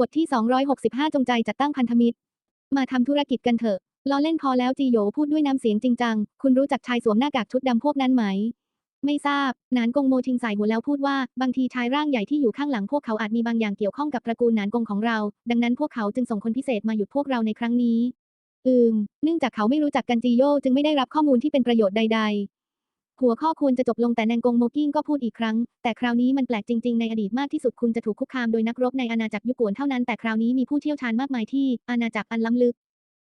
บทที่ 265 จงใจจัดตั้งพันธมิตร มาทำธุรกิจกันเถอะล้อเล่นพอแล้วจีโยพูดด้วยน้ำเสียงจริงจัง คุณรู้จักชายสวมหน้ากากชุดดำพวกนั้นไหม ไม่ทราบ นานกงโมชิงสายหัวแล้วพูดว่า บางทีชายร่างใหญ่ที่อยู่ข้างหลังพวกเขาอาจมีบางอย่างเกี่ยวข้องกับตระกูลนานกงของเรา ดังนั้นพวกเขาจึงส่งคนพิเศษมาหยุดพวกเราในครั้งนี้ อืม เนื่องจากเขาไม่รู้จักกันจีโยจึงไม่ได้รับข้อมูลที่เป็นประโยชน์ใด ๆ หัวข้อควรจะจบลงแต่แนงกงโมกิ้งก็พูดอีกครั้ง แต่คราวนี้มันแปลกจริงๆ ในอดีตมากที่สุดคุณจะถูกคุกคามโดยนักรบในอาณาจักรยุกวนเท่านั้นแต่คราวนี้มีผู้เชี่ยวชาญมากมายที่อาณาจักรอันล้ำลึก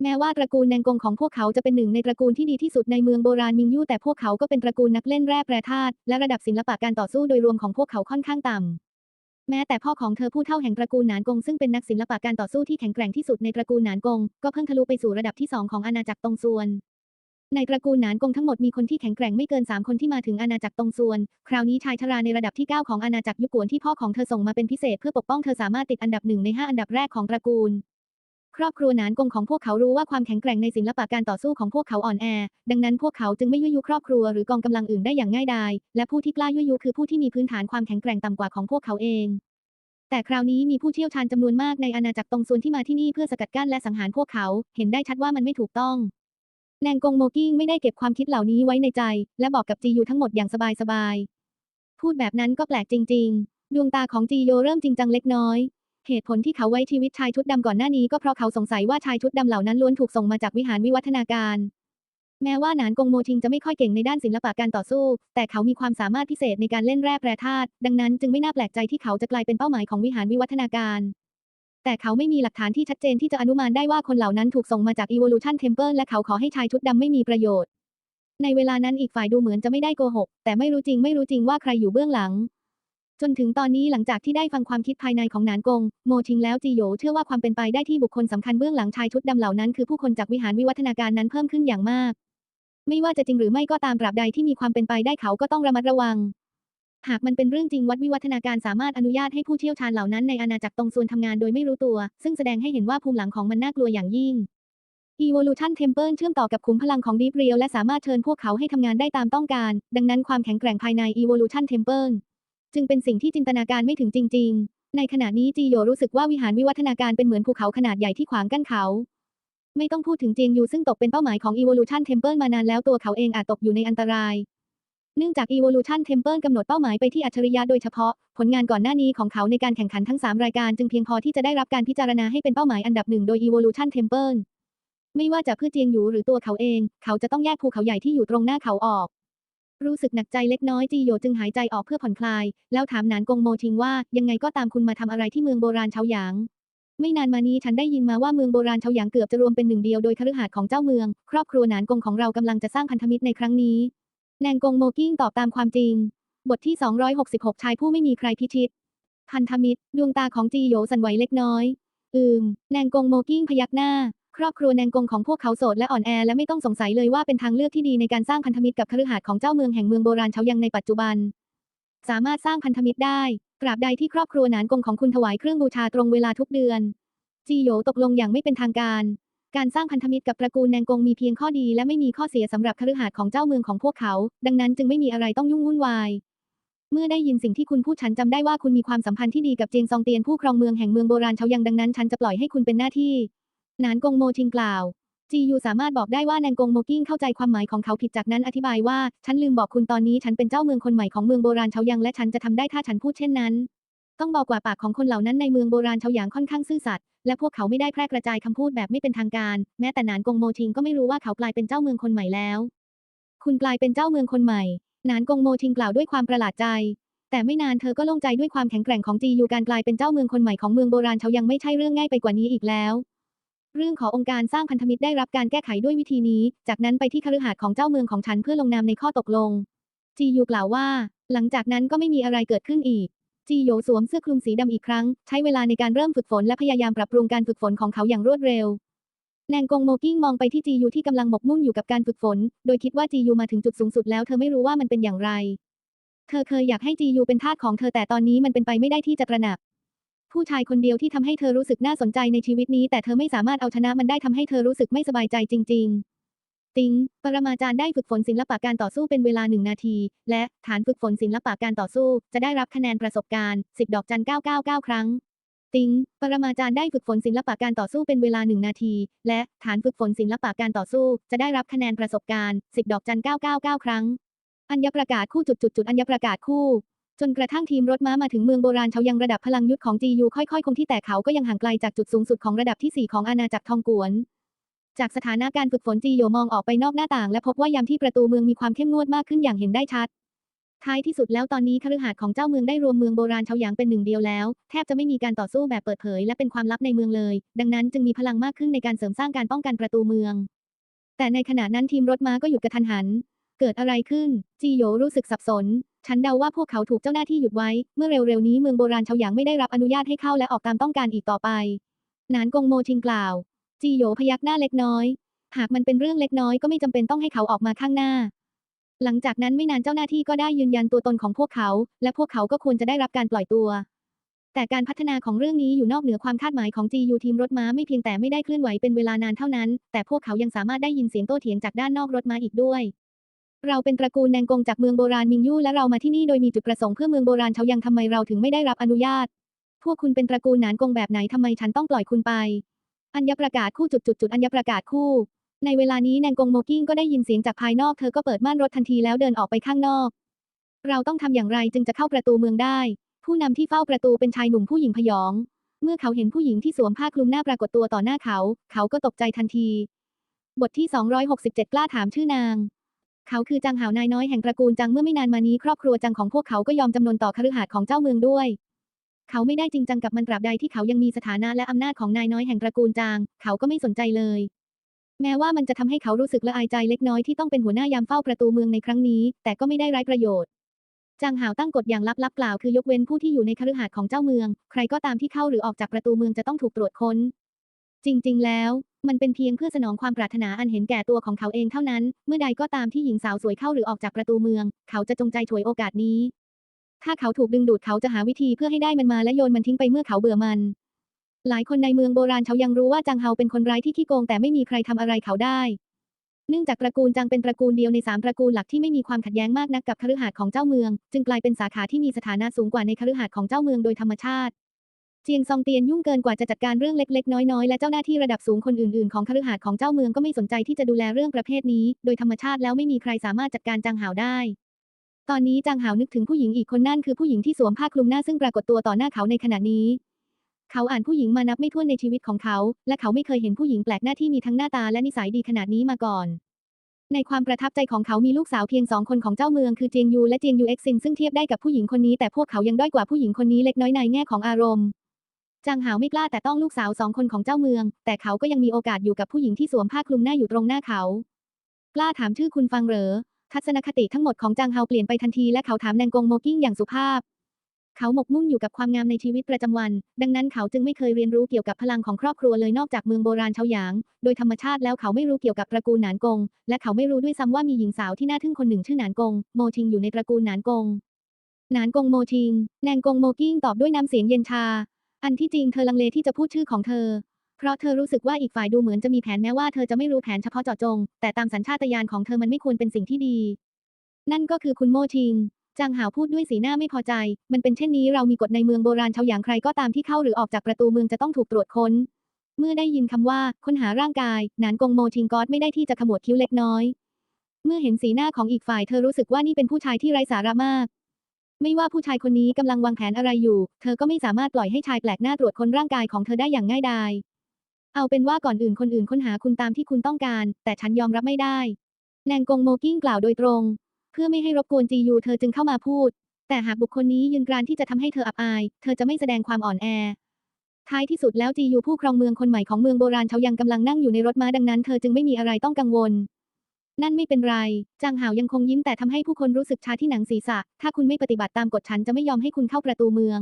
แม้ว่าตระกูลแนงกงของพวกเขาจะเป็นหนึ่งในตระกูลที่ดีที่สุดในเมืองโบราณมิงยู่แต่พวกเขาก็เป็นตระกูลนักเล่นแร่แปรธาตุและระดับศิลปะการต่อสู้โดยรวมของพวกเขาค่อนข้างต่ำแม้แต่พ่อของเธอผู้เฒ่าแห่งตระกูลหนานกงซึ่งเป็นนักศิลปะการต่อสู้ที่แข็งแกร่งที่สุดในตระกูลหนานกง ก็เพิ่งทะลุไปสู่ระดับที่สองของอาณาจักรตงซวน ในตระกูลหนานกงทั้งหมดมีคนที่แข็งแกร่งไม่เกิน 3 คนที่มาถึงอาณาจักรตงซวน คราวนี้ชายชราในระดับที่ 9 ของอาณาจักรยุกวนที่พ่อของเธอส่งมาเป็นพิเศษเพื่อปกป้องเธอสามารถติดอันดับหนึ่งใน 5 อันดับแรกของตระกูล ครอบครัวหนานกงของพวกเขารู้ว่าความแข็งแกร่งในศิลปะการต่อสู้ของพวกเขาอ่อนแอ ดังนั้นพวกเขาจึงไม่ยั่วยุครอบครัวหรือกองกำลังอื่นได้อย่างง่ายดาย และผู้ที่กล้ายั่วยุคือผู้ที่มีพื้นฐานความแข็งแกร่งต่ำกว่าของพวกเขาเองแต่คราวนี้มีผู้เชี่ยวชาญจำนวนมากในอาณาจักรตงซวนที่มาที่นี่เพื่อสกัดกั้นและสังหารพวกเขา เห็นได้ชัดว่ามันไม่ถูกต้อง แนงกงโมกิ้งไม่ได้เก็บความคิดเหล่านี้ไว้ในใจ และบอกกับจียูทั้งหมดอย่างสบายๆ พูดแบบนั้นก็แปลกจริง ๆ ดวงตาของจีโยเริ่มจริงจังเล็กน้อย เหตุผลที่เขาไว้ชีวิตชายชุดดำก่อนหน้านี้ก็เพราะเขาสงสัยว่าชายชุดดำเหล่านั้นล้วนถูกส่งมาจากวิหารวิวัฒนาการ แม้ว่าหนานกงโมชิงจะไม่ค่อยเก่งในด้านศิลปะการต่อสู้ แต่เขามีความสามารถพิเศษในการเล่นแร่แปรธาตุ ดังนั้นจึงไม่น่าแปลกใจที่เขาจะกลายเป็นเป้าหมายของวิหารวิวัฒนาการ แต่เขาไม่มีหลักฐานที่ชัดเจนที่จะอนุมานได้ว่าคนเหล่านั้นถูกส่งมาจาก Evolution Temple และเขาขอให้ชายชุดดำไม่มีประโยชน์ ในเวลานั้นอีกฝ่ายดูเหมือนจะไม่ได้โกหก แต่ไม่รู้จริงไม่รู้จริงว่าใครอยู่เบื้องหลัง จนถึงตอนนี้หลังจากที่ได้ฟังความคิดภายในของนานกง โมชิงแล้วจีโยเชื่อว่าความเป็นไปได้ที่บุคคลสำคัญเบื้องหลังชายชุดดำเหล่านั้นคือผู้คนจากวิหารวิวัฒนาการนั้นเพิ่มขึ้นอย่างมาก ไม่ว่าจะจริงหรือไม่ก็ตามตราบใดที่มีความเป็นไปได้เขาก็ต้องระมัดระวัง หากมันเป็นเรื่องจริงวัดวิวัฒนาการสามารถอนุญาตให้ผู้เชี่ยวชาญเหล่านั้นในอาณาจักรตรงส่วนทำงานโดยไม่รู้ตัว ซึ่งแสดงให้เห็นว่าภูมิหลังของมันน่ากลัวอย่างยิ่ง Evolution Temple เชื่อมต่อกับขุมพลังของ Deep Real และสามารถเชิญพวกเขาให้ทำงานได้ตามต้องการ ดังนั้นความแข็งแกร่งภายใน Evolution Temple จึงเป็นสิ่งที่จินตนาการไม่ถึงจริง ๆ ในขณะนี้จีโยรู้สึกว่าวิหารวิวัฒนาการเป็นเหมือนภูเขาขนาดใหญ่ที่ขวางกั้นเขา ไม่ต้องพูดถึงเจียงยูซึ่งตกเป็นเป้าหมายของ Evolution Temple มานานแล้วตัวเขาเองอาจตกอยู่ในอันตราย เนื่องจาก Evolution Temple กำหนดเป้าหมายไปที่อัจฉริยะโดยเฉพาะ ผลงานก่อนหน้านี้ของเขาในการแข่งขันทั้ง 3 รายการจึงเพียงพอที่จะได้รับการพิจารณาให้เป็นเป้าหมายอันดับหนึ่งโดย Evolution Temple ไม่ว่าจะเพื่อเจียงหยูหรือตัวเขาเอง เขาจะต้องแยกภูเขาใหญ่ที่อยู่ตรงหน้าเขาออก รู้สึกหนักใจเล็กน้อยจีโยจึงหายใจออกเพื่อผ่อนคลาย แล้วถามนานกงโมชิงว่ายังไงก็ตามคุณมาทำอะไรที่เมืองโบราณเฉาหยาง ไม่นานมานี้ฉันได้ยินมาว่าเมืองโบราณเฉาหยางเกือบจะรวมเป็นหนึ่งเดียวโดยคฤหาสน์ของเจ้าเมือง ครอบครัวหนานกงของเรากำลังจะสร้างพันธมิตรในครั้งนี้ แนงกงโมกิ้งตอบตามความจริง บทที่ 266 ชายผู้ไม่มีใครพิชิต พันธมิตร ดวงตาของจีโยสันไหวเล็กน้อย อืม แนงกงโมกิ้งพยักหน้า ครอบครัวแนงกงของพวกเขาโสดและอ่อนแอและไม่ต้องสงสัยเลยว่าเป็นทางเลือกที่ดีในการสร้างพันธมิตรกับคฤหาสน์ของเจ้าเมืองแห่งเมืองโบราณเฉายังในปัจจุบัน สามารถสร้างพันธมิตรได้ตราบใดที่ครอบครัวหนานกงของคุณถวายเครื่องบูชาตรงเวลาทุกเดือน จีโยตกลงอย่างไม่เป็นทางการ การสร้างพันธมิตรกับตระกูลแนงกงมีเพียงข้อดีและไม่มีข้อเสียสำหรับคฤหาสน์ของเจ้าเมืองของพวกเขา ดังนั้นจึงไม่มีอะไรต้องยุ่งวุ่นวาย เมื่อได้ยินสิ่งที่คุณพูดฉันจำได้ว่าคุณมีความสัมพันธ์ที่ดีกับเจียงซองเตียนผู้ครองเมืองแห่งเมืองโบราณเฉายังดังนั้นฉันจะปล่อยให้คุณเป็นหน้าที่ นานกงโมชิงกล่าวจียูสามารถบอกได้ว่าแนงกงโมกิ้งเข้าใจความหมายของเขาผิดจากนั้นอธิบายว่า ฉันลืมบอกคุณตอนนี้ฉันเป็นเจ้าเมืองคนใหม่ของเมืองโบราณเฉายังและฉันจะทำได้ถ้าฉันพูดเช่นนั้น ต้องบอกว่าปากของคนเหล่านั้นในเมืองโบราณเฉายางค่อนข้างซื่อสัตย์ และพวกเขาไม่ได้แพร่กระจายคำพูดแบบไม่เป็นทางการ แม้แต่นานกงโมชิงก็ไม่รู้ว่าเขากลายเป็นเจ้าเมืองคนใหม่แล้ว คุณกลายเป็นเจ้าเมืองคนใหม่ นานกงโมชิงกล่าวด้วยความประหลาดใจ แต่ไม่นานเธอก็โล่งใจด้วยความแข็งแกร่งของจียูการกลายเป็นเจ้าเมืองคนใหม่ของเมืองโบราณเฉายังไม่ใช่เรื่องง่ายไปกว่านี้อีกแล้ว เรื่องขององค์การสร้างพันธมิตรได้รับการแก้ไขด้วยวิธีนี้ จากนั้นไปที่คฤหาสน์ของเจ้าเมืองของฉันเพื่อลงนามในข้อตกลงจียูกล่าวว่า หลังจากนั้นก็ไม่มีอะไรเกิดขึ้นอีก จีโยสวมเสื้อคลุมสีดำอีกครั้ง ใช้เวลาในการเริ่มฝึกฝนและพยายามปรับปรุงการฝึกฝนของเขาอย่างรวดเร็ว แนงกงโมกิ้งมองไปที่จียูที่กำลังหมกมุ่นอยู่กับการฝึกฝน โดยคิดว่าจียูมาถึงจุดสูงสุดแล้วเธอไม่รู้ว่ามันเป็นอย่างไร เธอเคยอยากให้จียูเป็นทาสของเธอแต่ตอนนี้มันเป็นไปไม่ได้ที่จะตระหนัก ผู้ชายคนเดียวที่ทำให้เธอรู้สึกน่าสนใจในชีวิตนี้ แต่เธอไม่สามารถเอาชนะมันได้ทำให้เธอรู้สึกไม่สบายใจจริง ๆ ติง ปรมาจารย์ได้ฝึกฝนศิลปะการต่อสู้เป็นเวลาหนึ่งนาที และฐานฝึกฝนศิลปะการต่อสู้ จะได้รับคะแนนประสบการณ์ 10 ดอกจัน 999 ครั้ง ติง ปรมาจารย์ได้ฝึกฝนศิลปะการต่อสู้เป็นเวลาหนึ่งนาที และฐานฝึกฝนศิลปะการต่อสู้ จะได้รับคะแนนประสบการณ์ 10 ดอกจัน 999 ครั้ง อัญญประกาศคู่จุดจุดจุดอัญญประกาศคู่จนกระทั่งทีมรถม้ามาถึงเมืองโบราณเฉายังระดับพลังยุทธของจียูค่อยๆ คงที่แต่เขาก็ยังห่างไกลจากจุดสูงสุดของระดับที่ 4 ของอาณาจักรทองกวน จากสถานะการฝึกฝนจีโยมองออกไปนอกหน้าต่าง และพบว่ายามที่ประตูเมืองมีความเข้มงวดมากขึ้นอย่างเห็นได้ชัด ท้ายที่สุดแล้วตอนนี้คฤหาสน์ของเจ้าเมืองได้รวมเมืองโบราณเฉาหยางเป็นหนึ่งเดียวแล้ว แทบจะไม่มีการต่อสู้แบบเปิดเผยและเป็นความลับในเมืองเลย ดังนั้นจึงมีพลังมากขึ้นในการเสริมสร้างการป้องกันประตูเมือง แต่ในขณะนั้นทีมรถม้าก็หยุดกระทันหัน เกิดอะไรขึ้น จีโยรู้สึกสับสน ฉันเดาว่าพวกเขาถูกเจ้าหน้าที่หยุดไว้ เมื่อเร็วๆนี้เมืองโบราณเฉาหยางไม่ได้รับอนุญาตให้เข้าและออกตามต้องการอีกต่อไปนานกงโมชิงกล่าว จีโยพยักหน้าเล็กน้อย หากมันเป็นเรื่องเล็กน้อยก็ไม่จำเป็นต้องให้เขาออกมาข้างหน้า หลังจากนั้นไม่นานเจ้าหน้าที่ก็ได้ยืนยันตัวตนของพวกเขา และพวกเขาก็ควรจะได้รับการปล่อยตัว แต่การพัฒนาของเรื่องนี้อยู่นอกเหนือความคาดหมายของ GU ทีมรถม้าไม่เพียงแต่ไม่ได้เคลื่อนไหวเป็นเวลานานเท่านั้น แต่พวกเขายังสามารถได้ยินเสียงโต้เถียงจากด้านนอกรถม้าอีกด้วยเราเป็นตระกูลแนงกงจากเมืองโบราณมิงยู่และเรามาที่นี่โดยมีจุดประสงค์เพื่อเมืองโบราณเฉายังทำไมเราถึงไม่ได้รับอนุญาต พวกคุณเป็นตระกูลหนานกงแบบไหนทำไมฉันต้องปล่อยคุณไป อัญญประกาศคู่จุดจุดจุดอัญญประกาศคู่ ในเวลานี้แนงกงโมกิ้งก็ได้ยินเสียงจากภายนอกเธอก็เปิดม่านรถทันทีแล้วเดินออกไปข้างนอก เราต้องทำอย่างไรจึงจะเข้าประตูเมืองได้ ผู้นำที่เฝ้าประตูเป็นชายหนุ่มผู้หญิงพยอง เมื่อเขาเห็นผู้หญิงที่สวมผ้าคลุมหน้าปรากฏตัวต่อหน้าเขา เขาก็ตกใจทันที บทที่ 267 กล้าถามชื่อนาง เขาคือจังหาวนายน้อยแห่งตระกูลจังเมื่อไม่นานมานี้ครอบครัวจังของพวกเขาก็ยอมจำนนต่อคฤหาสน์ของเจ้าเมืองด้วย เขาไม่ได้จริงจังกับมันตราบใดที่เขายังมีสถานะและอำนาจของนายน้อยแห่งตระกูลจาง เขาก็ไม่สนใจเลย แม้ว่ามันจะทำให้เขารู้สึกละอายใจเล็กน้อยที่ต้องเป็นหัวหน้ายามเฝ้าประตูเมืองในครั้งนี้ แต่ก็ไม่ได้ไร้ประโยชน์จางหาวตั้งกฎอย่างลับๆกล่าวคือยกเว้นผู้ที่อยู่ในคฤหาสน์ของเจ้าเมือง ใครก็ตามที่เข้าหรือออกจากประตูเมืองจะต้องถูกตรวจค้น จริง ๆ แล้ว มันเป็นเพียงเพื่อสนองความปรารถนาอันเห็นแก่ตัวของเขาเองเท่านั้น เมื่อใดก็ตามที่หญิงสาวสวยเข้าหรือออกจากประตูเมือง เขาจะจงใจฉวยโอกาสนี้ ถ้าเขาถูกดึงดูดเขาจะหาวิธีเพื่อให้ได้มันมาและโยนมันทิ้งไปเมื่อเขาเบื่อมัน หลายคนในเมืองโบราณเขายังรู้ว่าจางเฮาเป็นคนร้ายที่ขี้โกงแต่ไม่มีใครทำอะไรเขาได้ เนื่องจากตระกูลจางเป็นตระกูลเดียวในสามตระกูลหลักที่ไม่มีความขัดแย้งมากนักกับคฤหาสน์ของเจ้าเมือง จึงกลายเป็นสาขาที่มีสถานะสูงกว่าในคฤหาสน์ของเจ้าเมืองโดยธรรมชาติเจียงซองเตียนยุ่งเกินกว่าจะจัดการเรื่องเล็กๆ น้อยๆ และเจ้าหน้าที่ระดับสูงคนอื่นๆ ของคฤหาสน์ของเจ้าเมืองก็ไม่สนใจที่จะดูแลเรื่องประเภทนี้ โดยธรรมชาติแล้วไม่มีใครสามารถจัดการจางหาวได้ ตอนนี้จางหาวนึกถึงผู้หญิงอีกคนนั่นคือผู้หญิงที่สวมผ้าคลุมหน้าซึ่งปรากฏตัวต่อหน้าเขาในขณะนี้ เขาอ่านผู้หญิงมานับไม่ถ้วนในชีวิตของเขา และเขาไม่เคยเห็นผู้หญิงแปลกหน้าที่มีทั้งหน้าตาและนิสัยดีขนาดนี้มาก่อน ในความประทับใจของเขามีลูกสาวเพียงสองคนของเจ้าเมืองคือเจียงยูและเจียงยูเอ็กซินซึ่งเทียบได้กับผู้หญิงคนนี้แต่พวกเขายังด้อยกว่าผู้หญิงคนนี้เล็กน้อยในแง่ของอารมณ์จางหาวไม่กล้าแต่ต้องลูกสาวสองคนของเจ้าเมือง แต่เขาก็ยังมีโอกาสอยู่กับผู้หญิงที่สวมผ้าคลุมหน้าอยู่ตรงหน้าเขา กล้าถามชื่อคุณฟังเหรอ ทัศนคติทั้งหมดของจางเฮาเปลี่ยนไปทันทีและเขาถามแนงกงโมกิ้งอย่างสุภาพ เขาหมกมุ่นอยู่กับความงามในชีวิตประจำวัน ดังนั้นเขาจึงไม่เคยเรียนรู้เกี่ยวกับพลังของครอบครัวเลยนอกจากเมืองโบราณเฉาหยาง โดยธรรมชาติแล้วเขาไม่รู้เกี่ยวกับตระกูลหนานกง และเขาไม่รู้ด้วยซ้ำว่ามีหญิงสาวที่น่าทึ่งคนหนึ่งชื่อหนานกง โมชิงอยู่ในตระกูลหนานกง หนานกงโมชิงแนงกงโมกิ้งตอบด้วยน้ำเสียงเย็นชา อันที่จริงเธอลังเลที่จะพูดชื่อของเธอ เพราะเธอรู้สึกว่าอีกฝ่ายดูเหมือนจะมีแผนแม้ว่าเธอจะไม่รู้แผนเฉพาะเจาะจง แต่ตามสัญชาตญาณของเธอมันไม่ควรเป็นสิ่งที่ดี นั่นก็คือคุณโมชิงจางหาวพูดด้วยสีหน้าไม่พอใจ มันเป็นเช่นนี้เรามีกฎในเมืองโบราณเฉาหยางใครก็ตามที่เข้าหรือออกจากประตูเมืองจะต้องถูกตรวจค้น เมื่อได้ยินคำว่าค้นหาร่างกาย หนานกงโมชิงกอดไม่ได้ที่จะขมวดคิ้วเล็กน้อย เมื่อเห็นสีหน้าของอีกฝ่ายเธอรู้สึกว่านี่เป็นผู้ชายที่ไร้สาระมาก ไม่ว่าผู้ชายคนนี้กำลังวางแผนอะไรอยู่ เธอก็ไม่สามารถปล่อยให้ชายแปลกหน้าตรวจค้นร่างกายของเธอได้อย่างง่ายดาย เอาเป็นว่าก่อนอื่นคนอื่นค้นหาคุณตามที่คุณต้องการ แต่ฉันยอมรับไม่ได้ แนงกงโมกิ้งกล่าวโดยตรง เพื่อไม่ให้รบกวนจียูเธอจึงเข้ามาพูด แต่หากบุคคลนี้ยืนกรานที่จะทำให้เธออับอาย เธอจะไม่แสดงความอ่อนแอ ท้ายที่สุดแล้วจียูผู้ครองเมืองคนใหม่ของเมืองโบราณเขายังกำลังนั่งอยู่ในรถม้าดังนั้นเธอจึงไม่มีอะไรต้องกังวล นั่นไม่เป็นไร จางหาวยังคงยิ้มแต่ทำให้ผู้คนรู้สึกชาที่หนังศีรษะ ถ้าคุณไม่ปฏิบัติตามกฎฉันจะไม่ยอมให้คุณเข้าประตูเมือง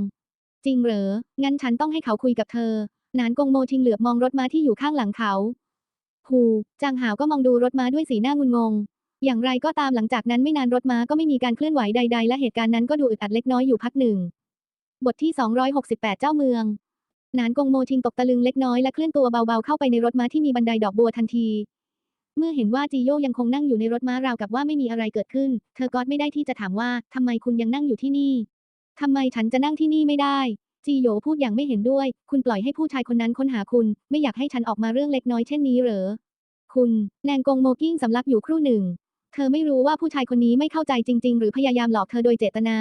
จริงเหรอ งั้นฉันต้องให้เขาคุยกับเธอ นานกงโมชิงเหลือบมองรถม้าที่อยู่ข้างหลังเขาฮูจางหาวก็มองดูรถม้าด้วยสีหน้างุนงง อย่างไรก็ตามหลังจากนั้นไม่นานรถม้าก็ไม่มีการเคลื่อนไหวใด ๆ และเหตุการณ์นั้นก็ดูอึดอัดเล็กน้อยอยู่พักหนึ่ง บทที่ 268 เจ้าเมือง นานกงโมชิงตกตะลึงเล็กน้อยและเคลื่อนตัวเบาๆเข้าไปในรถม้าที่มีบันไดดอกบัวทันที เมื่อเห็นว่าจีโยยังคงนั่งอยู่ในรถม้าราวกับว่าไม่มีอะไรเกิดขึ้น เธอก็ไม่ได้ที่จะถามว่าทำไมคุณยังนั่งอยู่ที่นี่ทำไมฉันจะนั่งที่นี่ไม่ได้ จีโยพูดอย่างไม่เห็นด้วย คุณปล่อยให้ผู้ชายคนนั้นค้นหาคุณ ไม่อยากให้ฉันออกมาเรื่องเล็กน้อยเช่นนี้เหรอ คุณแนงกงโมกิ้งสำลักอยู่ครู่หนึ่ง เธอไม่รู้ว่าผู้ชายคนนี้ไม่เข้าใจจริง ๆ หรือพยายามหลอกเธอโดยเจตนา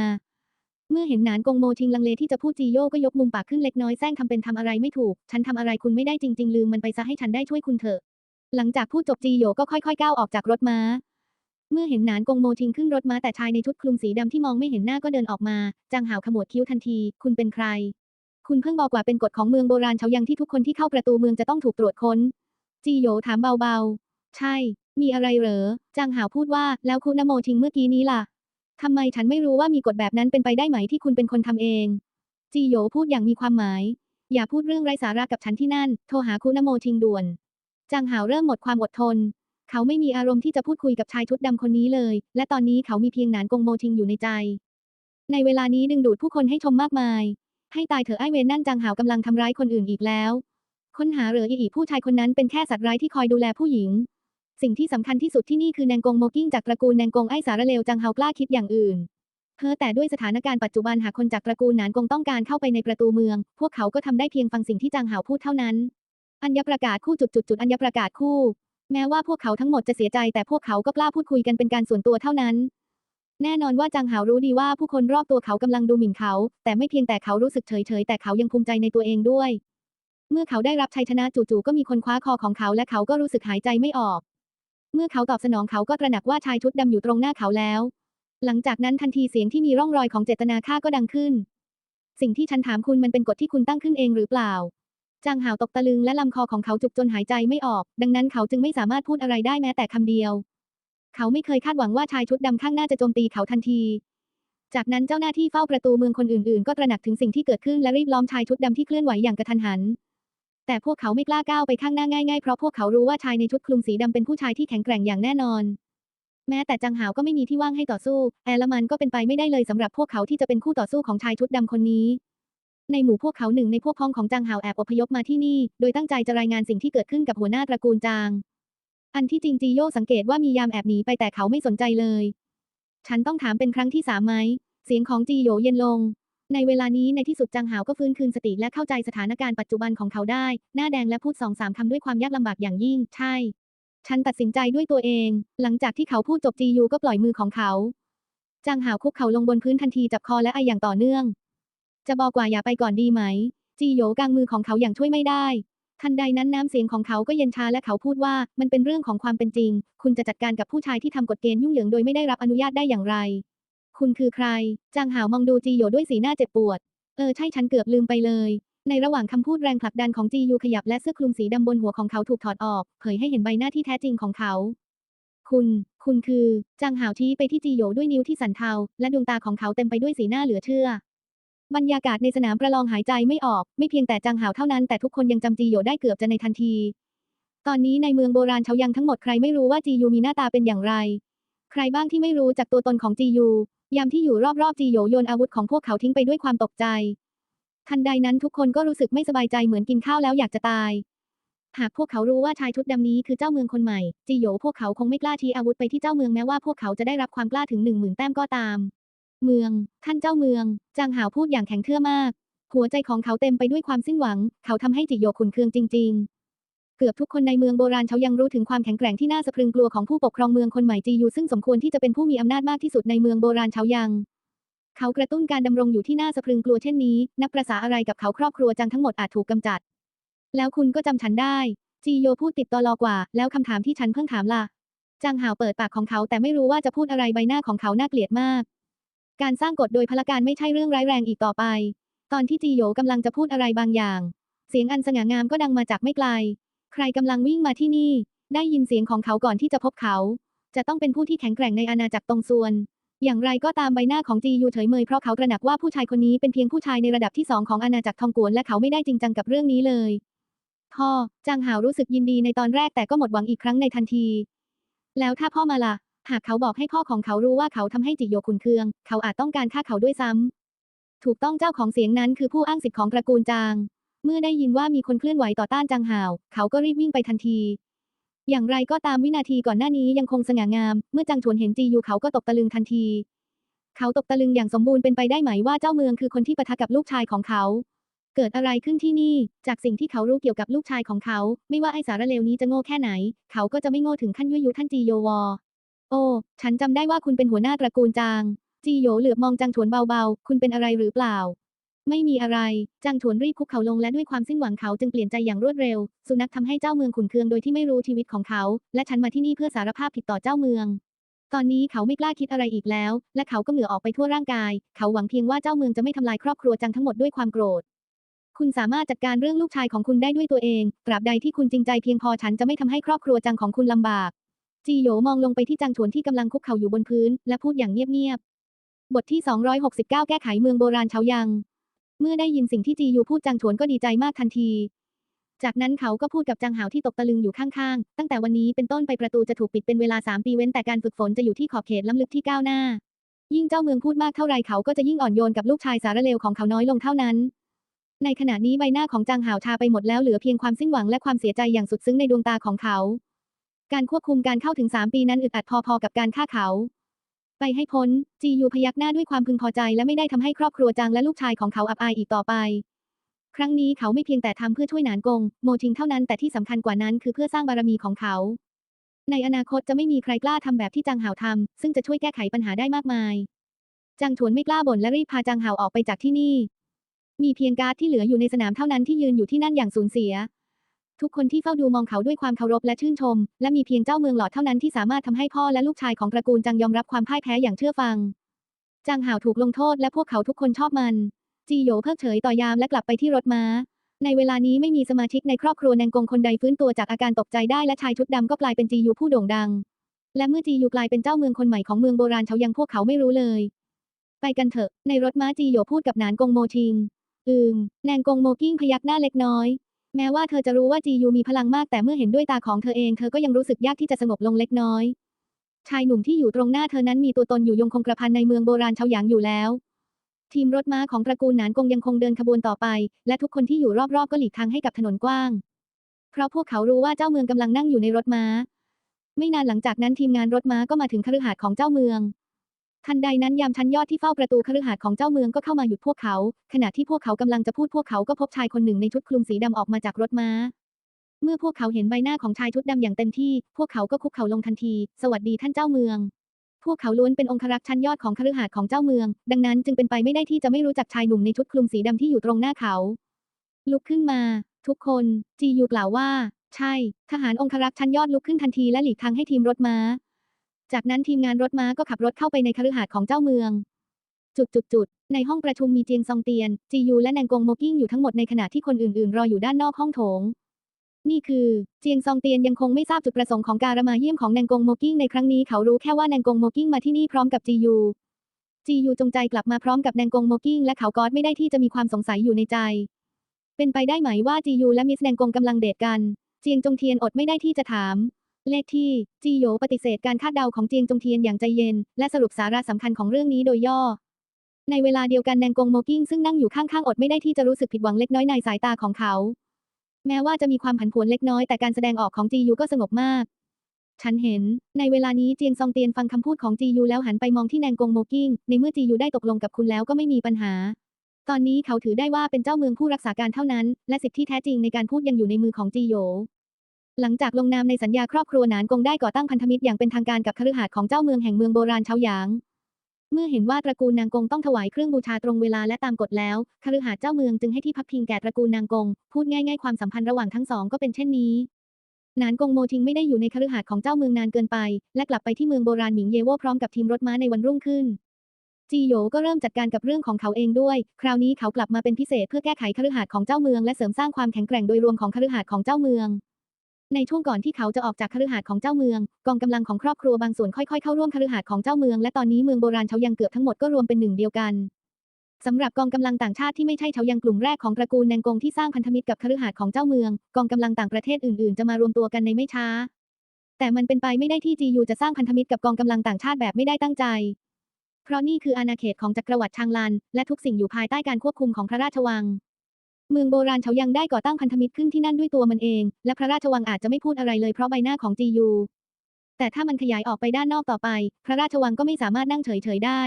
เมื่อเห็นหนานกงโมชิงลังเลที่จะพูดจีโยก็ยกมุมปากขึ้นเล็กน้อยแซงทำเป็นทำอะไรไม่ถูก ฉันทำอะไรคุณไม่ได้จริง ๆ ลืมมันไปซะให้ฉันได้ช่วยคุณเถอะ หลังจากพูดจบจีโยก็ค่อยๆก้าวออกจากรถม้า เมื่อเห็นหนานกงโมชิงขึ้นรถมาแต่ชายในชุดคลุมสีดำที่มองไม่เห็นหน้าก็เดินออกมา จางหาวขมวดคิ้วทันที คุณเป็นใคร คุณเพิ่งบอกว่าเป็นกฎของเมืองโบราณเฉายังที่ทุกคนที่เข้าประตูเมืองจะต้องถูกตรวจค้น จีโยถามเบาๆ ใช่ มีอะไรเหรอ จางหาวพูดว่า แล้วคุณนโมชิงเมื่อกี้นี้ล่ะทำไมฉันไม่รู้ว่ามีกฎแบบนั้นเป็นไปได้ไหมที่คุณเป็นคนทำเอง จีโยพูดอย่างมีความหมาย อย่าพูดเรื่องไร้สาระกับฉันที่นั่น โทรหาคุณนโมชิงด่วน จางหาวเริ่มหมดความอดทน เขาไม่มีอารมณ์ที่จะพูดคุยกับชายชุดดำคนนี้เลย และตอนนี้เขามีเพียงหนานกงโมชิงอยู่ในใจ ในเวลานี้ดึงดูดผู้คนให้ชมมากมาย ให้ตายเถอะไอเวนนั่นจางหาวกำลังทำร้ายคนอื่นอีกแล้ว ค้นหาเหรออีอีผู้ชายคนนั้นเป็นแค่สัตว์ร้ายที่คอยดูแลผู้หญิง สิ่งที่สำคัญที่สุดที่นี่คือแนงกงโมกิ้งจากตระกูลแนงกงไอสารเลวจางเฮากล้าคิดอย่างอื่นเพ้อแต่ด้วยสถานการณ์ปัจจุบันหากคนจากตระกูลหนานกงต้องการเข้าไปในประตูเมือง พวกเขาก็ทำได้เพียงฟังสิ่งที่จางเฮาพูดเท่านั้น อัญญประกาศคู่จุดจุดจุดอัญญประกาศคู่ แม้ว่าพวกเขาทั้งหมดจะเสียใจแต่พวกเขาก็กล้าพูดคุยกันเป็นการส่วนตัวเท่านั้น แน่นอนว่าจางหาวรู้ดีว่าผู้คนรอบตัวเขากำลังดูหมิ่นเขา แต่ไม่เพียงแต่เขารู้สึกเฉยๆแต่เขายังภูมิใจในตัวเองด้วย เมื่อเขาได้รับชัยชนะจู่ๆก็มีคนคว้าคอของเขาและเขาก็รู้สึกหายใจไม่ออก เมื่อเขาตอบสนองเขาก็ตระหนักว่าชายชุดดำอยู่ตรงหน้าเขาแล้ว หลังจากนั้นทันทีเสียงที่มีร่องรอยของเจตนาฆ่าก็ดังขึ้น สิ่งที่ฉันถามคุณมันเป็นกฎที่คุณตั้งขึ้นเองหรือเปล่า จางหาวตกตะลึงและลำคอของเขาจุกจนหายใจไม่ออก ดังนั้นเขาจึงไม่สามารถพูดอะไรได้แม้แต่คำเดียว เขาไม่เคยคาดหวังว่าชายชุดดำข้างหน้าจะโจมตีเขาทันที จากนั้นเจ้าหน้าที่เฝ้าประตูเมืองคนอื่นๆ ก็ตระหนักถึงสิ่งที่เกิดขึ้นและรีบล้อมชายชุดดำที่เคลื่อนไหวอย่างกระทันหัน แต่พวกเขาไม่กล้าก้าวไปข้างหน้าง่ายๆ เพราะพวกเขารู้ว่าชายในชุดคลุมสีดำเป็นผู้ชายที่แข็งแกร่งอย่างแน่นอน แม้แต่จังหาวก็ไม่มีที่ว่างให้ต่อสู้ แอร์ลมันก็เป็นไปไม่ได้เลยสำหรับพวกเขาที่จะเป็นคู่ต่อสู้ของชายชุดดำคนนี้ ในหมู่พวกเขาหนึ่งในพวกพ้องของจางหาวแอบอพยพมาที่นี่ โดยตั้งใจจะรายงานสิ่งที่เกิดขึ้นกับหัวหน้าตระกูลจาง อันที่จริงจีโยสังเกตว่ามียามแอบหนีไปแต่เขาไม่สนใจเลย ฉันต้องถามเป็นครั้งที่สามไหม เสียงของจีโยเย็นลง ในเวลานี้ในที่สุดจางหาวก็ฟื้นคืนสติและเข้าใจสถานการณ์ปัจจุบันของเขาได้ หน้าแดงและพูดสองสามคำด้วยความยากลำบากอย่างยิ่ง ใช่ ฉันตัดสินใจด้วยตัวเอง หลังจากที่เขาพูดจบจียูก็ปล่อยมือของเขาจางหาวคุกเข่าลงบนพื้นทันทีจับคอและไออย่างต่อเนื่อง จะบอกว่าอย่าไปก่อนดีไหม จีโยกางมือของเขาอย่างช่วยไม่ได้ ทันใดนั้นน้ำเสียงของเขาก็เย็นชาและเขาพูดว่า มันเป็นเรื่องของความเป็นจริง คุณจะจัดการกับผู้ชายที่ทำกฎเกณฑ์ยุ่งเหยิงโดยไม่ได้รับอนุญาตได้อย่างไร คุณคือใคร จางหาวมองดูจีโยด้วยสีหน้าเจ็บปวด เออใช่ฉันเกือบลืมไปเลยในระหว่างคำพูดแรงผลักดันของจียูขยับและเสื้อคลุมสีดำบนหัวของเขาถูกถอดออก เผยให้เห็นใบหน้าที่แท้จริงของเขา คุณ คุณคือ จางหาวชี้ไปที่จีโยด้วยนิ้วที่สั่นเทา และดวงตาของเขาเต็มไปด้วยสีหน้าเหลือเชื่อ บรรยากาศในสนามประลองหายใจไม่ออก ไม่เพียงแต่จางหาวเท่านั้นแต่ทุกคนยังจำจีโยได้เกือบจะในทันที ตอนนี้ในเมืองโบราณเฉายังทั้งหมดใครไม่รู้ว่าจียูมีหน้าตาเป็นอย่างไร ใครบ้างที่ไม่รู้จากตัวตนของจียู ยามที่อยู่รอบๆจีโยโยนอาวุธของพวกเขาทิ้งไปด้วยความตกใจ ทันใดนั้นทุกคนก็รู้สึกไม่สบายใจเหมือนกินข้าวแล้วอยากจะตาย หากพวกเขารู้ว่าชายชุดดำนี้คือเจ้าเมืองคนใหม่ จีโยพวกเขาคงไม่กล้าชี้อาวุธไปที่เจ้าเมืองแม้ว่าพวกเขาจะได้รับความกล้าถึงหนึ่งหมื่นแต้มก็ตาม เมือง ท่านเจ้าเมือง จางหาวพูดอย่างแข็งเทื่อมาก หัวใจของเขาเต็มไปด้วยความสิ้นหวัง เขาทำให้จิโยขุนเคืองจริง ๆ เกือบทุกคนในเมืองโบราณเขายังรู้ถึงความแข็งแกร่งที่น่าสะพรึงกลัวของผู้ปกครองเมืองคนใหม่จียูซึ่งสมควรที่จะเป็นผู้มีอำนาจมากที่สุดในเมืองโบราณเฉายัง เขากระตุ้นการดำรงอยู่ที่น่าสะพรึงกลัวเช่นนี้ นับประษาอะไรกับเขาครอบครัวจังทั้งหมดอาจถูกกำจัด แล้วคุณก็จำฉันได้ จีโยพูดติดตอลอกว่า แล้วคำถามที่ฉันเพิ่งถามล่ะจางหาวเปิดปากของเขาแต่ไม่รู้ว่าจะพูดอะไรใบหน้าของเขาน่าเกลียดมาก การสร้างกฎโดยพลการไม่ใช่เรื่องร้ายแรงอีกต่อไป ตอนที่จีโยกำลังจะพูดอะไรบางอย่าง เสียงอันสง่างามก็ดังมาจากไม่ไกล ใครกำลังวิ่งมาที่นี่ ได้ยินเสียงของเขาก่อนที่จะพบเขา จะต้องเป็นผู้ที่แข็งแกร่งในอาณาจักรตรงส่วน อย่างไรก็ตามใบหน้าของจียูเฉยเมยเพราะเขาตระหนักว่าผู้ชายคนนี้เป็นเพียงผู้ชายในระดับที่สองของอาณาจักรทองกวนและเขาไม่ได้จริงจังกับเรื่องนี้เลยพ่อจางหาวรู้สึกยินดีในตอนแรกแต่ก็หมดหวังอีกครั้งในทันที แล้วถ้าพ่อมาล่ะ หากเขาบอกให้พ่อของเขารู้ว่าเขาทำให้จิโยขุนเคือง เขาอาจต้องการฆ่าเขาด้วยซ้ำถูกต้องเจ้าของเสียงนั้นคือผู้อ้างสิทธิ์ของตระกูลจาง เมื่อได้ยินว่ามีคนเคลื่อนไหวต่อต้านจางหาว เขาก็รีบวิ่งไปทันที อย่างไรก็ตามวินาทีก่อนหน้านี้ยังคงสง่างาม เมื่อจางชวนเห็นจียูเขาก็ตกตะลึงทันที เขาตกตะลึงอย่างสมบูรณ์เป็นไปได้ไหมว่าเจ้าเมืองคือคนที่ปะทะกับลูกชายของเขาเกิดอะไรขึ้นที่นี่ จากสิ่งที่เขารู้เกี่ยวกับลูกชายของเขา ไม่ว่าไอสารเลวนี้จะโง่แค่ไหน เขาก็จะไม่โง่ถึงขั้นยั่วยุท่านจีโยวอ โอ้ ฉันจำได้ว่าคุณเป็นหัวหน้าตระกูลจาง จีโยเหลือบมองจางฉวนเบาๆ คุณเป็นอะไรหรือเปล่า ไม่มีอะไร จางฉวนรีบคุกเข่าลงและด้วยความสิ้นหวังเขาจึงเปลี่ยนใจอย่างรวดเร็ว สุนัขทำให้เจ้าเมืองขุนเคืองโดยที่ไม่รู้ชีวิตของเขา และฉันมาที่นี่เพื่อสารภาพผิดต่อเจ้าเมือง ตอนนี้เขาไม่กล้าคิดอะไรอีกแล้ว และเขาก็เหงื่อออกไปทั่วร่างกาย เขาหวังเพียงว่าเจ้าเมืองจะไม่ทำลายครอบครัวจังทั้งหมดด้วยความโกรธคุณสามารถจัดการเรื่องลูกชายของคุณได้ด้วยตัวเอง ตราบใดที่คุณจริงใจเพียงพอฉันจะไม่ทำให้ครอบครัวจังของคุณลำบาก จีโยมองลงไปที่จังฉวนที่กำลังคุกเข่าอยู่บนพื้น และพูดอย่างเงียบๆ บทที่ 269 แก้ไขเมืองโบราณเฉายัง เมื่อได้ยินสิ่งที่จียูพูดจังฉวนก็ดีใจมากทันที จากนั้นเขาก็พูดกับจังหาวที่ตกตะลึงอยู่ข้างๆ ตั้งแต่วันนี้เป็นต้นไปประตูจะถูกปิดเป็นเวลา 3 ปีเว้นแต่การฝึกฝนจะอยู่ที่ขอบเขตล้ำลึกที่ก้าวหน้า ยิ่งเจ้าเมืองพูดมากเท่าไรเขาก็จะยิ่งอ่อนโยนกับลูกชายสารเลวของเขาน้อยลงเท่านั้นในขณะนี้ใบหน้าของจางหาวชาไปหมดแล้วเหลือเพียงความสิ้นหวังและความเสียใจอย่างสุดซึ้งในดวงตาของเขา การควบคุมการเข้าถึง 3 ปีนั้นอึดอัดพอๆกับการฆ่าเขา ไปให้พ้น จียูพยักหน้าด้วยความพึงพอใจและไม่ได้ทำให้ครอบครัวจางและลูกชายของเขาอับอายอีกต่อไป ครั้งนี้เขาไม่เพียงแต่ทำเพื่อช่วยหนานกง โมทิงเท่านั้นแต่ที่สำคัญกว่านั้นคือเพื่อสร้างบารมีของเขา ในอนาคตจะไม่มีใครกล้าทำแบบที่จางหาวทำซึ่งจะช่วยแก้ไขปัญหาได้มากมายจางฉวนไม่กล้าบ่นและรีบพาจางหาวออกไปจากที่นี่ มีเพียงการ์ดที่เหลืออยู่ในสนามเท่านั้นที่ยืนอยู่ที่นั่นอย่างสูญเสีย ทุกคนที่เฝ้าดูมองเขาด้วยความเคารพและชื่นชม และมีเพียงเจ้าเมืองหลอดเท่านั้นที่สามารถทำให้พ่อและลูกชายของตระกูลจังยอมรับความพ่ายแพ้อย่างเชื่อฟัง จางหาวถูกลงโทษและพวกเขาทุกคนชอบมัน จีโยเพิกเฉยต่อยามและกลับไปที่รถม้า ในเวลานี้ไม่มีสมาชิกในครอบครัวแนงกงคนใดฟื้นตัวจากอาการตกใจได้และชายชุดดำก็กลายเป็นจียูผู้โด่งดัง และเมื่อจียูกลายเป็นเจ้าเมืองคนใหม่ของเมืองโบราณเขายังพวกเขาไม่รู้เลย ไปกันเถอะ ในรถม้าจีโยพูดกับนานกงโมชิง อืม แนงกงโมกิ้งพยักหน้าเล็กน้อย แม้ว่าเธอจะรู้ว่าจียูมีพลังมากแต่เมื่อเห็นด้วยตาของเธอเองเธอก็ยังรู้สึกยากที่จะสงบลงเล็กน้อย ชายหนุ่มที่อยู่ตรงหน้าเธอนั้นมีตัวตนอยู่ยงคงกระพันในเมืองโบราณเฉาหยางอยู่แล้ว ทีมรถม้าของตระกูลหนานกงยังคงเดินขบวนต่อไป และทุกคนที่อยู่รอบๆก็หลีกทางให้กับถนนกว้าง เพราะพวกเขารู้ว่าเจ้าเมืองกำลังนั่งอยู่ในรถม้า ไม่นานหลังจากนั้นทีมงานรถม้าก็มาถึงคฤหาสน์ของเจ้าเมือง ทันใดนั้นยามชั้นยอดที่เฝ้าประตูคฤหาสน์ของเจ้าเมืองก็เข้ามาหยุดพวกเขา ขณะที่พวกเขากำลังจะพูดพวกเขาก็พบชายคนหนึ่งในชุดคลุมสีดำออกมาจากรถม้า เมื่อพวกเขาเห็นใบหน้าของชายชุดดำอย่างเต็มที่ พวกเขาก็คุกเข่าลงทันที สวัสดีท่านเจ้าเมือง พวกเขาล้วนเป็นองครักษ์ชั้นยอดของคฤหาสน์ของเจ้าเมือง ดังนั้นจึงเป็นไปไม่ได้ที่จะไม่รู้จักชายหนุ่มในชุดคลุมสีดำที่อยู่ตรงหน้าเขา ลุกขึ้นมา ทุกคนจียูกล่าวว่า ใช่ ทหารองครักษ์ชั้นยอดลุกขึ้นทันทีและหลีกทางให้ทีมรถม้า จากนั้นทีมงานรถม้าก็ขับรถเข้าไปในคฤหาสน์ของเจ้าเมือง จุดจุดจุดในห้องประชุมมีเจียงซองเตียน จียูและแนงกงโมกิ้งอยู่ทั้งหมดในขณะที่คนอื่นๆ รออยู่ด้านนอกห้องโถง นี่คือ เจียงซองเตียนยังคงไม่ทราบจุดประสงค์ของการมาเยี่ยมของแนงกงโมกิ้งในครั้งนี้เขารู้แค่ว่าแนงกงโมกิ้งมาที่นี่พร้อมกับจียูจียูจงใจกลับมาพร้อมกับแนงกงโมกิ้งและเขาก็ไม่ได้ที่จะมีความสงสัยอยู่ในใจ เป็นไปได้ไหมว่าจียูและมิสแนงกงกำลังเดทกัน เจียงจงเทียนอดไม่ได้ที่จะถาม เลขที่ จีโยปฏิเสธการคาดเดาของเจียงจงเทียนอย่างใจเย็น และสรุปสาระสำคัญของเรื่องนี้โดยย่อ ในเวลาเดียวกันแนงกงโมกิ้งซึ่งนั่งอยู่ข้างๆอดไม่ได้ที่จะรู้สึกผิดหวังเล็กน้อยในสายตาของเขา แม้ว่าจะมีความผันผวนเล็กน้อยแต่การแสดงออกของจียูก็สงบมาก ฉันเห็น ในเวลานี้เจียงซองเตียนฟังคำพูดของจียูแล้วหันไปมองที่แนงกงโมกิ้งในเมื่อจียูได้ตกลงกับคุณแล้วก็ไม่มีปัญหา ตอนนี้เขาถือได้ว่าเป็นเจ้าเมืองผู้รักษาการเท่านั้น และสิทธิที่แท้จริงในการพูดยังอยู่ในมือของจีโย หลังจากลงนามในสัญญาครอบครัวหนานกงได้ก่อตั้งพันธมิตรอย่างเป็นทางการกับคฤหาสน์ของเจ้าเมืองแห่งเมืองโบราณเฉาหยาง เมื่อเห็นว่าตระกูลนางกงต้องถวายเครื่องบูชาตรงเวลาและตามกฎแล้วคฤหาสน์เจ้าเมืองจึงให้ที่พักพิงแก่ตระกูลนางกง พูดง่ายๆความสัมพันธ์ระหว่างทั้งสองก็เป็นเช่นนี้นานกงโมทิงไม่ได้อยู่ในคฤหาสน์ของเจ้าเมืองนานเกินไป และกลับไปที่เมืองโบราณหมิงเยโวพร้อมกับทีมรถม้าในวันรุ่งขึ้น จีโยก็เริ่มจัดการกับเรื่องของเขาเองด้วย คราวนี้เขากลับมาเป็นพิเศษเพื่อแก้ไขคฤหาสน์ของเจ้าเมืองและเสริมสร้างความแข็งแกร่งโดยรวมของคฤหาสน์ของเจ้าเมือง ในช่วงก่อนที่เขาจะออกจากคฤหาสน์ของเจ้าเมือง กองกำลังของครอบครัวบางส่วนค่อยๆเข้าร่วมคฤหาสน์ของเจ้าเมือง และตอนนี้เมืองโบราณเฉายังเกือบทั้งหมดก็รวมเป็นหนึ่งเดียวกันสำหรับกองกำลังต่างชาติที่ไม่ใช่เฉายังกลุ่มแรกของตระกูลแนงกงที่สร้างพันธมิตรกับคฤหาสน์ของเจ้าเมือง กองกำลังต่างประเทศอื่นๆ จะมารวมตัวกันในไม่ช้า แต่มันเป็นไปไม่ได้ที่จียูจะสร้างพันธมิตรกับกองกำลังต่างชาติแบบไม่ได้ตั้งใจ เพราะนี่คืออาณาเขตของจักรวรรดิชางลัน และทุกสิ่งอยู่ภายใต้การควบคุมของพระราชวัง เมืองโบราณเฉายังได้ก่อตั้งพันธมิตรขึ้นที่นั่นด้วยตัวมันเอง และพระราชวังอาจจะไม่พูดอะไรเลยเพราะใบหน้าของจียู แต่ถ้ามันขยายออกไปด้านนอกต่อไป พระราชวังก็ไม่สามารถนั่งเฉยๆได้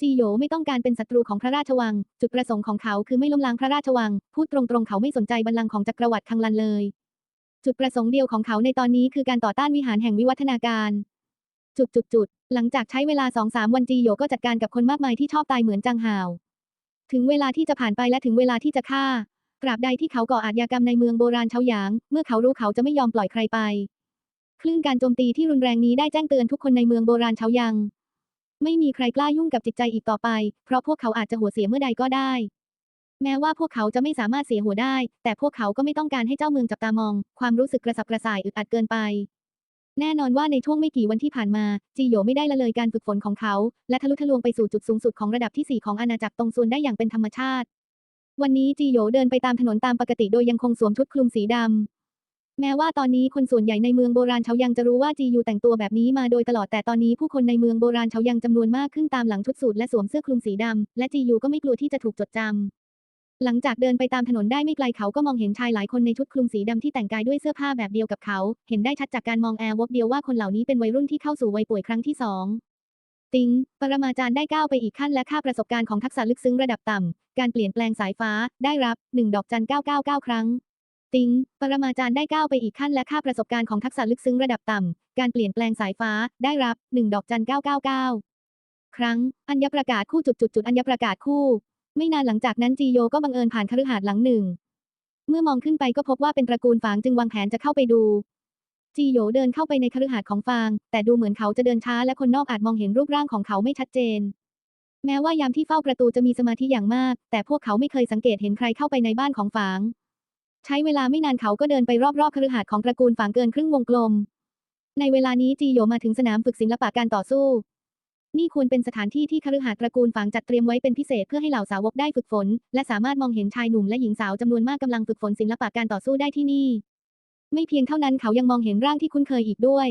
จีโยไม่ต้องการเป็นศัตรูของพระราชวัง จุดประสงค์ของเขาคือไม่ล้มล้างพระราชวัง พูดตรงๆเขาไม่สนใจบัลลังก์ของจักรวรรดิคังลันเลย จุดประสงค์เดียวของเขาในตอนนี้คือการต่อต้านวิหารแห่งวิวัฒนาการ จุดจุดจุดหลังจากใช้เวลาสองสามวันจีโยก็จัดการกับคนมากมายที่ชอบตายเหมือนจางหาว ถึงเวลาที่จะผ่านไปและถึงเวลาที่จะฆ่าตราบใดที่เขาก่ออาชญากรรมในเมืองโบราณเฉาหยาง เมื่อเขารู้เขาจะไม่ยอมปล่อยใครไป คลื่นการโจมตีที่รุนแรงนี้ได้แจ้งเตือนทุกคนในเมืองโบราณเฉาหยาง ไม่มีใครกล้ายุ่งกับจิตใจอีกต่อไป เพราะพวกเขาอาจจะหัวเสียเมื่อใดก็ได้ แม้ว่าพวกเขาจะไม่สามารถเสียหัวได้ แต่พวกเขาก็ไม่ต้องการให้เจ้าเมืองจับตามอง ความรู้สึกกระสับกระส่ายอึดอัดเกินไป แน่นอนว่าในช่วงไม่กี่วันที่ผ่านมา จีโยไม่ได้ละเลยการฝึกฝนของเขา และทะลุทะลวงไปสู่จุดสูงสุดของระดับที่ 4 ของอาณาจักรตงซวนได้อย่างเป็นธรรมชาติ วันนี้จีโยเดินไปตามถนนตามปกติโดยยังคงสวมชุดคลุมสีดำ แม้ว่าตอนนี้คนส่วนใหญ่ในเมืองโบราณเฉายังจะรู้ว่าจียูแต่งตัวแบบนี้มาโดยตลอดแต่ตอนนี้ผู้คนในเมืองโบราณเฉายังจำนวนมากขึ้นตามหลังชุดสูทและสวมเสื้อคลุมสีดำและจียูก็ไม่กลัวที่จะถูกจดจำ หลังจากเดินไปตามถนนได้ไม่ไกลเขาก็มองเห็นชายหลายคนในชุดคลุมสีดำที่แต่งกายด้วยเสื้อผ้าแบบเดียวกับเขา เห็นได้ชัดจากการมองแอร์วบเดียวว่าคนเหล่านี้เป็นวัยรุ่นที่เข้าสู่วัยป่วยครั้งที่สองติง ปรมาจารย์ได้ก้าวไปอีกขั้นและค่าประสบการณ์ของทักษะลึกซึ้งระดับต่ำ การเปลี่ยนแปลงสายฟ้า ได้รับ1ดอกจัน999 ครั้ง ติง ปรมาจารย์ได้ก้าวไปอีกขั้นและค่าประสบการณ์ของทักษะลึกซึ้งระดับต่ำ การเปลี่ยนแปลงสายฟ้า ได้รับ1ดอกจัน999 ครั้ง อัญญประกาศคู่จุดจุดจุดอัญญประกาศคู่ ไม่นานหลังจากนั้นจีโยก็บังเอิญผ่านคฤหาสน์หลังหนึ่ง เมื่อมองขึ้นไปก็พบว่าเป็นตระกูลฝางจึงวางแผนจะเข้าไปดู จีโยเดินเข้าไปในคฤหาสน์ของฟาง แต่ดูเหมือนเขาจะเดินช้าและคนนอกอาจมองเห็นรูปร่างของเขาไม่ชัดเจน แม้ว่ายามที่เฝ้าประตูจะมีสมาธิอย่างมาก แต่พวกเขาไม่เคยสังเกตเห็นใครเข้าไปในบ้านของฝาง ใช้เวลาไม่นานเขาก็เดินไปรอบๆคฤหาสน์ของตระกูลฝางเกินครึ่งวงกลม ในเวลานี้จีโยมาถึงสนามฝึกศิลปะการต่อสู้ นี่ควรเป็นสถานที่ที่คฤหาสน์ตระกูลฝังจัดเตรียมไว้เป็นพิเศษเพื่อให้เหล่าสาวกได้ฝึกฝน และสามารถมองเห็นชายหนุ่มและหญิงสาวจำนวนมากกำลังฝึกฝนศิลปะการต่อสู้ได้ที่นี่ ไม่เพียงเท่านั้นเขายังมองเห็นร่างที่คุ้นเคยอีกด้วย